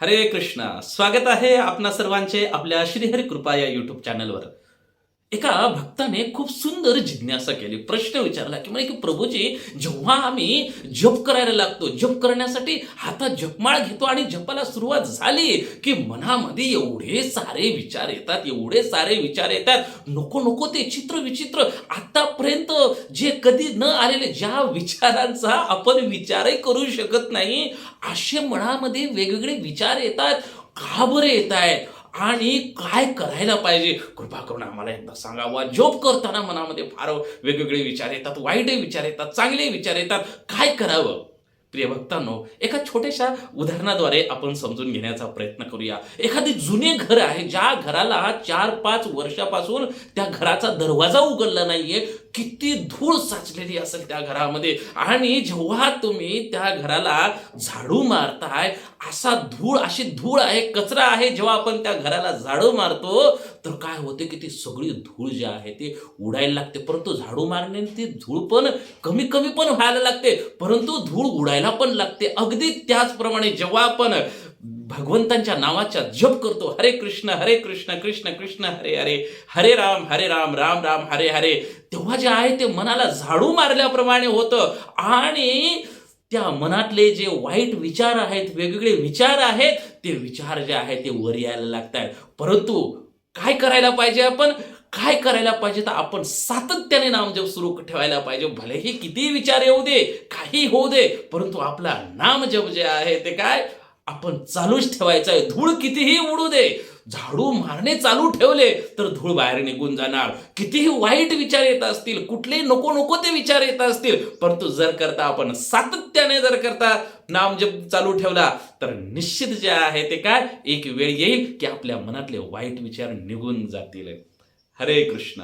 हरे कृष्णा. स्वागत आहे आपणा सर्वांचे आपल्या श्रीहरी कृपा या युट्यूब चॅनलवर एका भक्ताने खूप सुंदर जिज्ञासा केली प्रश्न विचारला की म्हणजे की प्रभूजी जेव्हा आम्ही जप करायला लागतो जप करण्यासाठी हातात जपमाळ घेतो आणि जपाला सुरुवात झाली की मनामध्ये एवढे सारे विचार येतात एवढे सारे विचार येतात नको नको ते चित्र विचित्र. आतापर्यंत जे कधी न आलेले ज्या विचारांचा आपण विचारही करू शकत नाही असे मनामध्ये वेगवेगळे विचार येतात. का बरे येत आहेत आणि काय करायला पाहिजे? कृपा करून आम्हाला एकदा सांगावा. जॉब करताना मनामध्ये फार वेगवेगळे विचार येतात वाईटही विचार येतात चांगले विचार येतात. काय करावं? प्रिय भक्तांनो एका छोट्याशा उदाहरणाद्वारे आपण समजून घेण्याचा प्रयत्न करूया. एखादी जुने घर आहे ज्या घराला चार पाच वर्षापासून त्या घराचा दरवाजा उघडला नाहीये किती धूळ साचलेली असेल त्या घरामध्ये. आणि जेव्हा तुम्ही त्या घराला झाडू मारताय असा धूळ अशी धूळ आहे कचरा आहे जेव्हा आपण त्या घराला झाडू मारतो तर काय होते की ती सगळी धूळ जी आहे ती उडायला लागते. परंतु झाडू मारण्याने ती धूळ पण कमी कमी पण व्हायला लागते. परंतु धूळ उडायला पण लागते. अगदी त्याचप्रमाणे जेव्हा आपण भगवंतांच्या नावाचा जप करतो हरे कृष्ण हरे कृष्ण कृष्ण कृष्ण हरे हरे हरे राम हरे राम राम राम हरे हरे तेव्हा जे आहे ते मनाला झाडू मारल्याप्रमाणे होतं. आणि त्या मनातले जे वाईट विचार आहेत वेगवेगळे विचार आहेत ते विचार जे आहेत ते वर यायला लागत आहेत परंतु काय करायला पाहिजे आपण? काय करायला पाहिजे तर आपण सातत्याने नामजप सुरू ठेवायला पाहिजे. भलेही किती विचार येऊ दे काही होऊ दे परंतु आपला नामजप जे आहे ते काय? आपण चालूच ठेवायचं आहे. धूळ कितीही उडू दे झाडू मारणे चालू ठेवले तर धूळ बाहेर निघून जाणार. कितीही वाईट विचार येत असतील कुठले नको नको ते विचार येत असतील परंतु जर करता आपण सातत्याने जर करता नाम जप चालू ठेवला तर निश्चित जे आहे ते काय? एक वेळ येईल की आपल्या मनातले वाईट विचार निघून जातील. हरे कृष्ण.